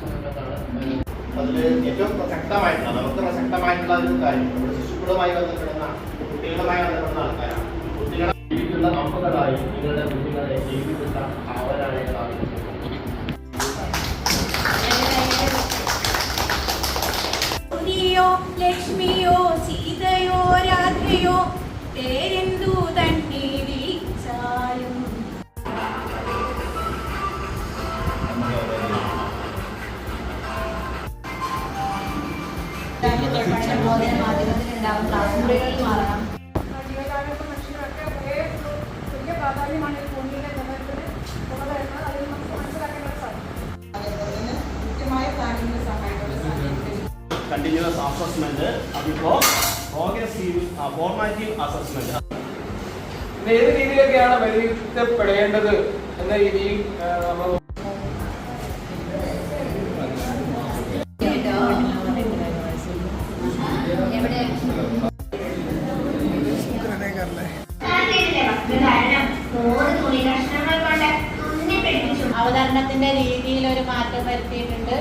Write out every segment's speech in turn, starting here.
സംബന്ധത്താണ് അതിൽ ഏറ്റവും പ്രസക്തമായിട്ടുള്ള നമുക്ക് പ്രസക്തമായിട്ടുള്ള ഒരു കാര്യം നമ്മുടെ ശിശുക്കളുമായി ബന്ധപ്പെടുന്ന കുട്ടികളുമായി ബന്ധപ്പെടുന്ന ആൾക്കാരാണ് കുട്ടികളെ ജീവിക്കുന്ന അമ്പകളായി നിങ്ങളുടെ കുട്ടികളെ ജീവിക്കുന്ന ആവരാളികളാണ് ലക്ഷ്മിയോ രാധയോ പേരെന്തു തന്നെ വിളിച്ചാലും മാധ്യമത്തിലുണ്ടാവും ക്ലാസ് മുറികളിൽ മാറണം പ്രാധാന്യമാണ് ഭൂമിയിലെ നിലനിൽപ്പിന് ഉള്ളത് എന്ന് അതിൽ നമുക്ക് മനസ്സിലാക്കാൻ സാധിക്കും continuous assessment. അതിപ്പോ അസസ്മെന്റ് ഇത് ഏത് രീതിയിലൊക്കെയാണ് വിലയിരുത്തപ്പെടേണ്ടത് എന്ന രീതിയിൽ അവതരണത്തിന്റെ രീതിയിൽ ഒരു മാറ്റം വരുത്തിയിട്ടുണ്ട്.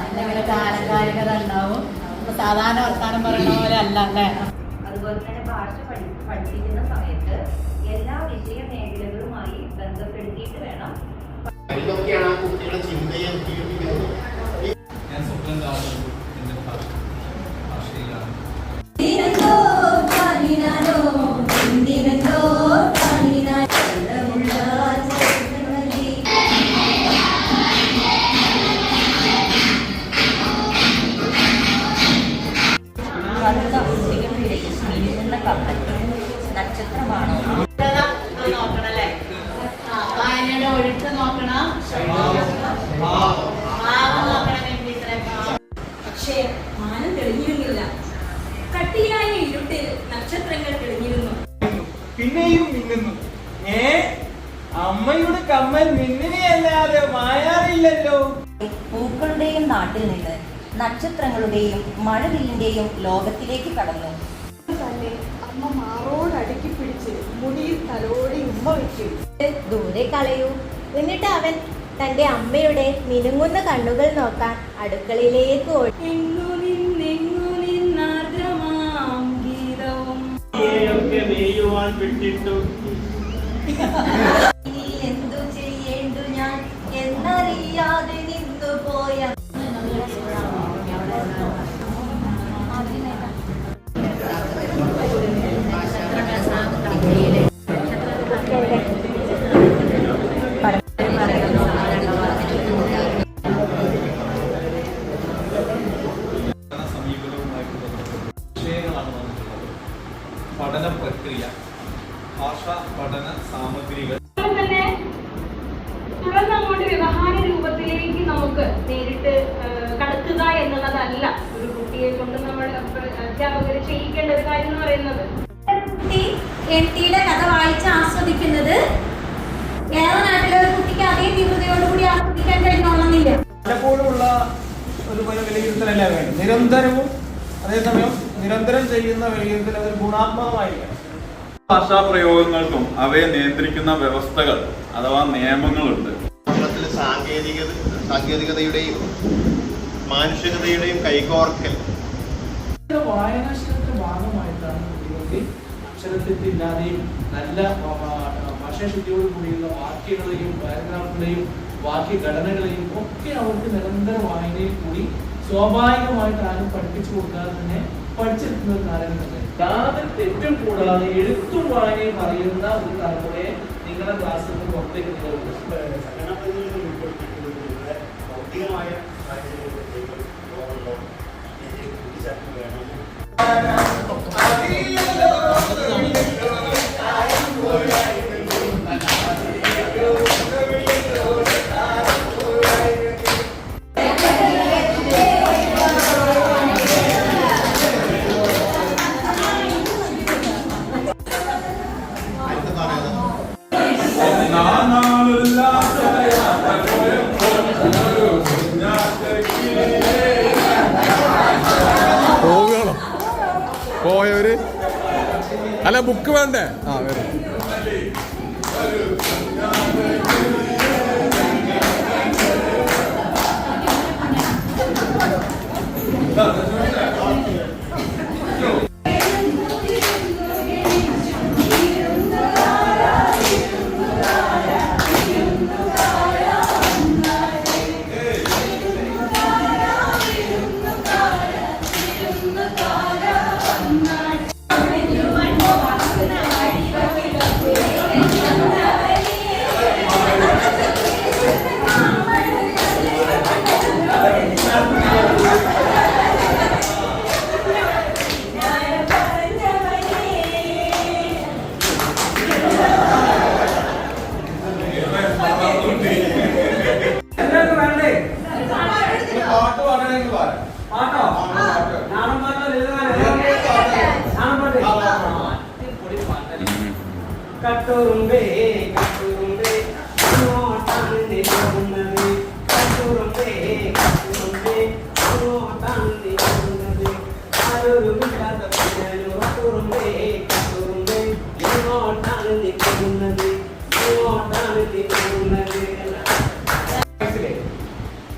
എന്താ പറയുക സാധാരണ വർത്താനം പറയുന്ന പോലെ അല്ല അല്ലേ അതുപോലെ തന്നെ ഭാഷ പഠി പഠിപ്പിക്കുന്ന സമയത്ത് എല്ലാ വിഷയ മേഖലകളുമായി ബന്ധപ്പെടുത്തിയിട്ട് വേണം. ഇതൊക്കെയാണ് ആ കുട്ടികളുടെ ചിന്തയെ ഉദ്ദീപിക്കുന്നത് ഞാൻ സ്വപ്നം കാണുന്നത് നാട്ടിൽ നിന്ന് നക്ഷത്രങ്ങളുടെയും മഴവില്ലിന്റെയും ലോകത്തിലേക്ക് കടന്നു. തന്നെ അമ്മ മാറോട് അടുക്കി പിടിച്ച് മുടിയിൽ തലോടി ഉമ്മ വയ്ക്കും ദൂരെ കളയൂ. എന്നിട്ട് അവൻ തന്റെ അമ്മയുടെ മിനുങ്ങുന്ന കണ്ണുകൾ നോക്കാൻ അടുക്കളയിലേക്ക് ഓടി. നെയ്യുവാൻ വിട്ടിട്ടു. പഠന പ്രക്രിയ ഭാഷാ പഠന സാമഗ്രികൾ. തന്നെ തുടർന്ന് അങ്ങോട്ട് വ്യവഹാര രൂപത്തിലേക്ക് നമുക്ക് നേരിട്ട് കടക്കുക എന്നുള്ളതല്ല ഒരു കുട്ടിയെ കൊണ്ട് നമ്മൾ അധ്യാപകർ ചെയ്യിക്കേണ്ട ഒരു കാര്യം എന്ന് പറയുന്നത്. കുട്ടി എൻ ടിയുടെ കഥ വായിച്ച് ആസ്വദിക്കുന്നത് കേരള നാട്ടിലെ ഒരു കുട്ടിക്ക് അതേ തീവ്രതയോടുകൂടി ആസ്വദിക്കാൻ കഴിഞ്ഞോളന്നില്ല പലപ്പോഴുമുള്ള ഒരു ഒരു വിലയിരുത്തലല്ല വേണ്ടത് നിരന്തരവും അതേസമയം നിരന്തരം ചെയ്യുന്ന വിലയിരുത്തൽ അത് ഗുണാത്മകമായിരിക്കണം. ഭാഷാ പ്രയോഗങ്ങൾക്കും അവയെ നിയന്ത്രിക്കുന്ന വ്യവസ്ഥകൾ അഥവാ നിയമങ്ങളുണ്ട്. കേരളത്തിൽ സാങ്കേതികത സാങ്കേതികതയുടെയും മാനുഷികതയുടെയും കൈകോർക്കൽ. വായനാശീലത്തിന്റെ ഭാഗമായിട്ടാണ് കുട്ടികൾക്ക് അക്ഷരത്തെറ്റില്ലാതെയും നല്ല ഭാഷാശുദ്ധിയോട് കൂടിയുള്ള വാക്യങ്ങളെയും പാരഗ്രാഫുകളെയും വാക്യഘടനകളെയും ഒക്കെ അവർക്ക് നിരന്തര വായനയിൽ കൂടി സ്വാഭാവികമായിട്ട് ആരും പഠിപ്പിച്ചു കൊടുക്കാതെ തന്നെ പഠിച്ചെടുക്കുന്ന ഒരു കാലഘട്ടത്തിൽ. യാതൊരു തെറ്റും കൂടാതെ എഴുത്തും വായനയും അറിയുന്ന ഒരു തലമുറയെ നിങ്ങളുടെ ക്ലാസ്സിൽ നിന്ന് പുറത്തേക്ക് നിങ്ങൾ ബുക്ക് വേണ്ടേ? ആ വരും.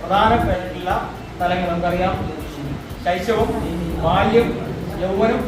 പ്രധാനപ്പെട്ടിട്ടുള്ള തലങ്ങൾ നമുക്കറിയാം ശൈശവം ബാല്യം യൗവനം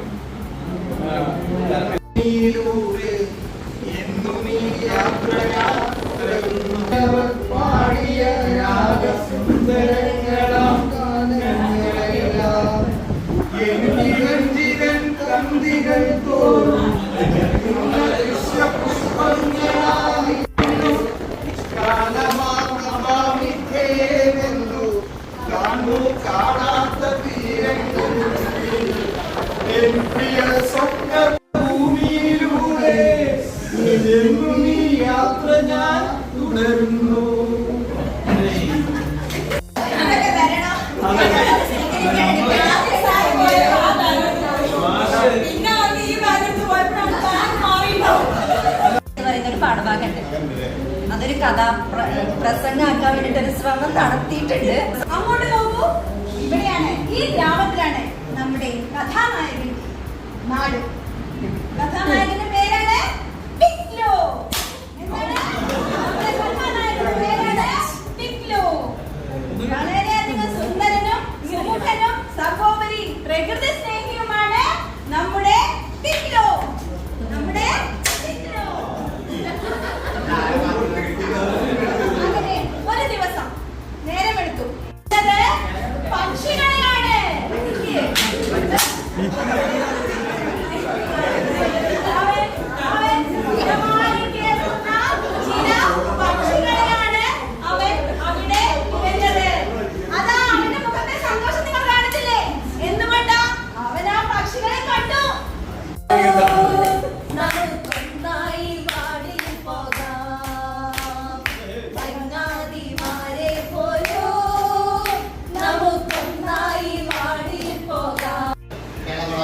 അതൊരു കഥാ പ്രസംഗമാക്കാൻ വേണ്ടിട്ട് ഒരു ശ്രമം നടത്തിയിട്ടുണ്ട്. അങ്ങോട്ട് നോക്കൂ. ഇവിടെയാണ് ഈ ഗ്രാമത്തിലാണ് നമ്മുടെ കഥാനായകൻ നാട് കഥാനായകന്റെ പേരാണ് വളരെയധികം സുന്ദരനും സുമുഖനും സഹോദരി പ്രകൃതി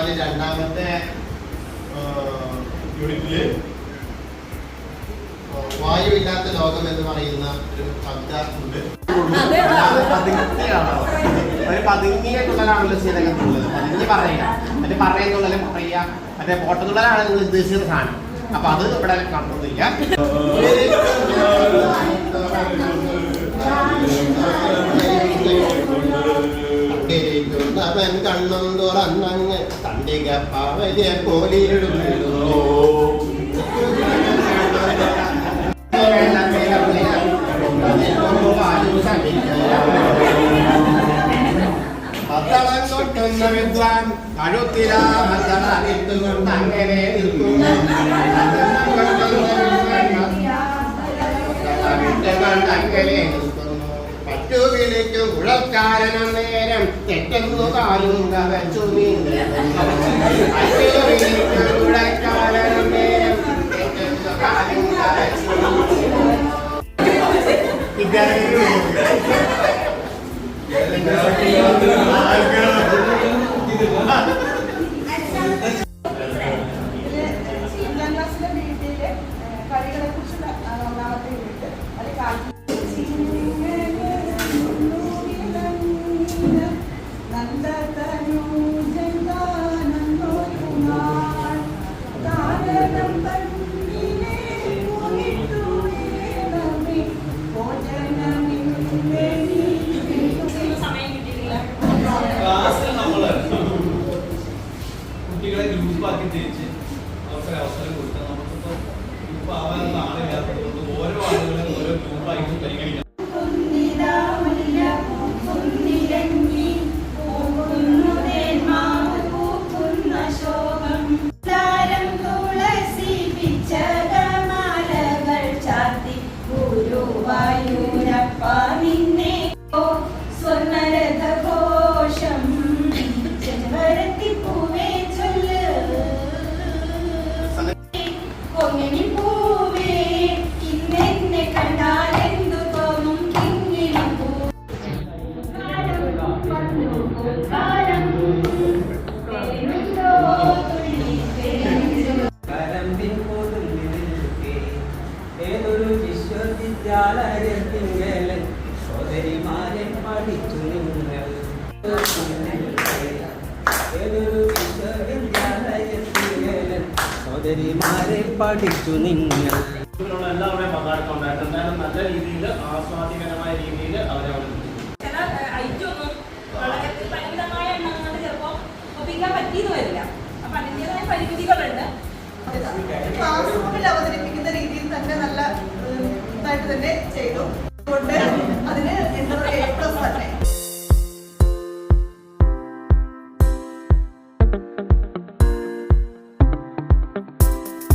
കേരള രണ്ടാമത്തെ യൂണിറ്റിൽ വായുവില്ലാത്ത ലോകം എന്ന് പറയുന്ന ഒരു ശബ്ദം ഉണ്ട്. അത് പതുങ്ങിയാണ്. ഒരു പതുങ്ങിയിട്ടുള്ളതാണല്ലോ ശീലകത്തുള്ളത് പതുങ്ങി പറയുക. മറ്റേ പറയുക. നിങ്ങൾ ഉദ്ദേശിക്കുന്ന സാധനം. അപ്പൊ അത് ഇവിടെ കാണുന്നില്ല അവൻ കണ്ണും തുറന്നങ്ങ് തണ്ടിക പവലിയ പോലിടുന്നു പത്തളം കൊട്ടുന്ന വിദ്വാൻ കഴുത്തിലാ മത്തളാകിട്ടുകൊണ്ട് അങ്ങനെ നിൽക്കുന്നു അങ്ങനെ നിൽക്കുന്നു പറ്റു വിളിക്കും ഉഴക്കാരനും നേരം തെറ്റെന്നു കാലും കവച്ചു ഉഴക്കാരനും നേരം തെറ്റെന്നു കാലും കവച്ചു അഞ്ചാം കുട്ടികളെ ഗ്രൂപ്പാക്കി തിരിച്ച് അവസരം അവസരം കൊടുത്താൽ നമുക്കിപ്പോൾ ഗ്രൂപ്പ് ആവാനുള്ള സോദരിമാരെ പഠിച്ചു നിങ്ങൾ. നിങ്ങൾ. എല്ലാവരുടെയും പങ്കാളിത്തം ഉണ്ടായിരുന്നു എന്തായാലും നല്ല രീതിയിൽ ആസ്വാദികരമായ രീതിയിൽ അവരെ ക്ലാസ് റൂമിൽ